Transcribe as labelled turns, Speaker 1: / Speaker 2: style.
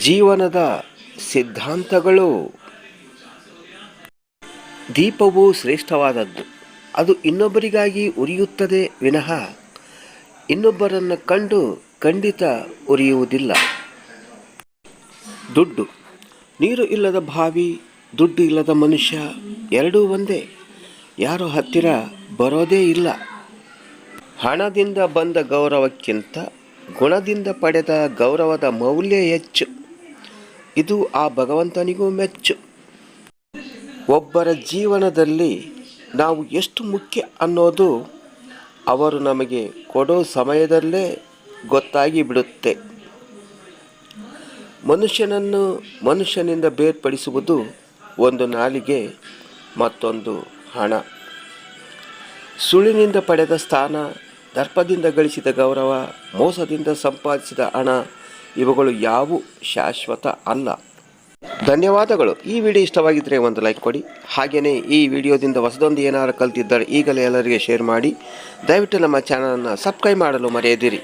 Speaker 1: ಜೀವನದ ಸಿದ್ಧಾಂತಗಳು. ದೀಪವು ಶ್ರೇಷ್ಠವಾದದ್ದು. ಅದು ಇನ್ನೊಬ್ಬರಿಗಾಗಿ ಉರಿಯುತ್ತದೆ ವಿನಃ ಇನ್ನೊಬ್ಬರನ್ನು ಕಂಡು ಖಂಡಿತ ಉರಿಯುವುದಿಲ್ಲ. ದುಡ್ಡು. ನೀರು ಇಲ್ಲದ ಬಾವಿ, ದುಡ್ಡು ಇಲ್ಲದ ಮನುಷ್ಯ, ಎರಡೂ ಒಂದೇ. ಯಾರು ಹತ್ತಿರ ಬರೋದೇ ಇಲ್ಲ. ಹಣದಿಂದ ಬಂದ ಗೌರವಕ್ಕಿಂತ ಗುಣದಿಂದ ಪಡೆದ ಗೌರವದ ಮೌಲ್ಯ ಹೆಚ್ಚು. ಇದು ಆ ಭಗವಂತನಿಗೂ ಮೆಚ್ಚು. ಒಬ್ಬರ ಜೀವನದಲ್ಲಿ ನಾವು ಎಷ್ಟು ಮುಖ್ಯ ಅನ್ನೋದು ಅವರು ನಮಗೆ ಕೊಡೋ ಸಮಯದಲ್ಲೇ ಗೊತ್ತಾಗಿ ಬಿಡುತ್ತೆ. ಮನುಷ್ಯನನ್ನು ಮನುಷ್ಯನಿಂದ ಬೇರ್ಪಡಿಸುವುದು ಒಂದು ನಾಲಿಗೆ, ಮತ್ತೊಂದು ಹಣ. ಸುಳಿನಿಂದ ಪಡೆದ ಸ್ಥಾನ, ದರ್ಪದಿಂದ ಗಳಿಸಿದ ಗೌರವ, ಮೋಸದಿಂದ ಸಂಪಾದಿಸಿದ ಹಣ ಇವುಗಳು ಯಾವು ಶಾಶ್ವತ ಅಲ್ಲ. ಧನ್ಯವಾದಗಳು. ಈ ವಿಡಿಯೋ ಇಷ್ಟವಾಗಿದ್ದರೆ ಒಂದು ಲೈಕ್ ಕೊಡಿ. ಹಾಗೆಯೇ ಈ ವಿಡಿಯೋದಿಂದ ಹೊಸದೊಂದು ಏನಾದರೂ ಕಲ್ತಿದ್ದರೆ ಈಗಲೇ ಎಲ್ಲರಿಗೆ ಶೇರ್ ಮಾಡಿ. ದಯವಿಟ್ಟು ನಮ್ಮ ಚಾನಲನ್ನು ಸಬ್ಸ್ಕ್ರೈಬ್ ಮಾಡಲು ಮರೆಯದಿರಿ.